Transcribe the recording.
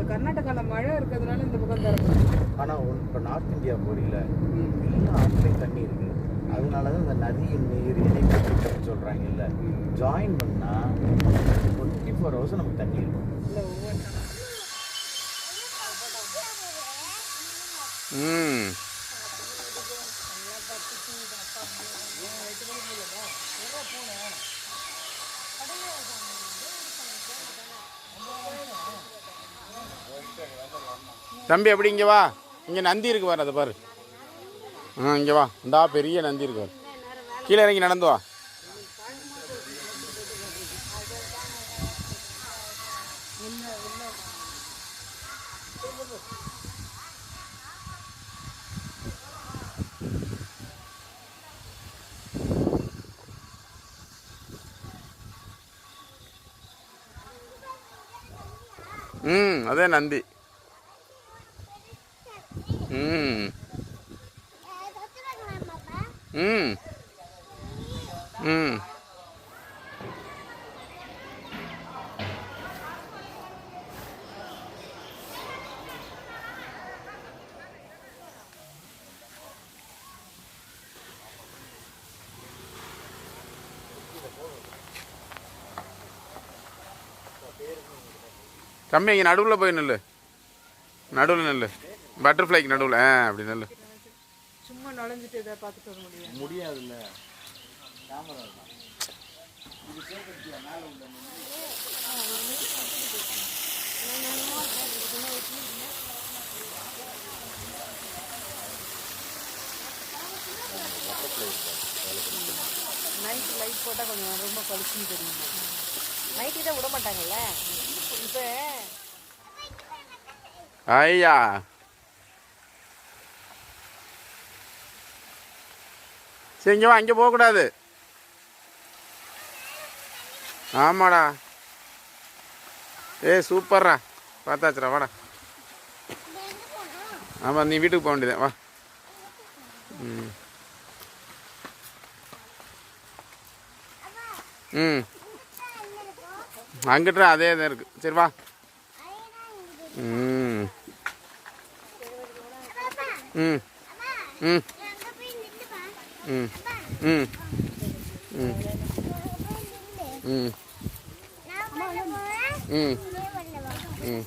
இந்த கர்நாடகால மழை இருக்கிறதுனால இந்த பக்கம் திறக்கும் ஆனால் இப்போ நார்த் இந்தியா போறீங்கள எல்லா ஆற்றுலையும் தண்ணி இருக்கு. அதனால தான் இந்த நதி நீர் இணைப்பு சொல்கிறாங்கல்ல ஜாயின் பண்ணால் டுவெண்ட்டி ஃபோர் ஹவர்ஸ் நமக்கு தண்ணி இருக்கும். இல்லை ஒவ்வொரு ம். தம்பி எப்படி இங்கே வா? இங்கே நந்தி இருக்கு பாரு அதை பாரு. ஆ இங்கே வா. இந்தா பெரிய நந்தி இருக்கு பாரு. கீழே இறங்கி நடந்து வா. ம் அதே நந்தி. ம் ம் தம்பி இங்கே நடுவில் போய் நில்லு. நடுவில் நில்லு. பட்டர்ஃப்ளைக்கு நடுவில் ஆ அப்படி நில்லு சும்மா நுழைஞ்சிட்டு இதை பார்த்துட்டு வர முடியும் முடியாதுல்ல. கேமரா நைட் லைட் போட்டால் கொஞ்சம் ரொம்ப பளிச்சுன்னு தெரியும்? நைட்டு தான் விட மாட்டாங்கல்ல? இப்போ ஐயா. சரி இங்கே வா இங்கே போகக்கூடாது. ஆமாடா. ஏய் சூப்பர்ரா. பார்த்தாச்சுடா வாடா. ஆமாம் நீ வீட்டுக்கு போக வேண்டியதே வா. ம். ம். அங்கிட்ட அதே தான் இருக்குது சரி வா. ம். ம். ம். ம் ம் ம் ம் ம் ம்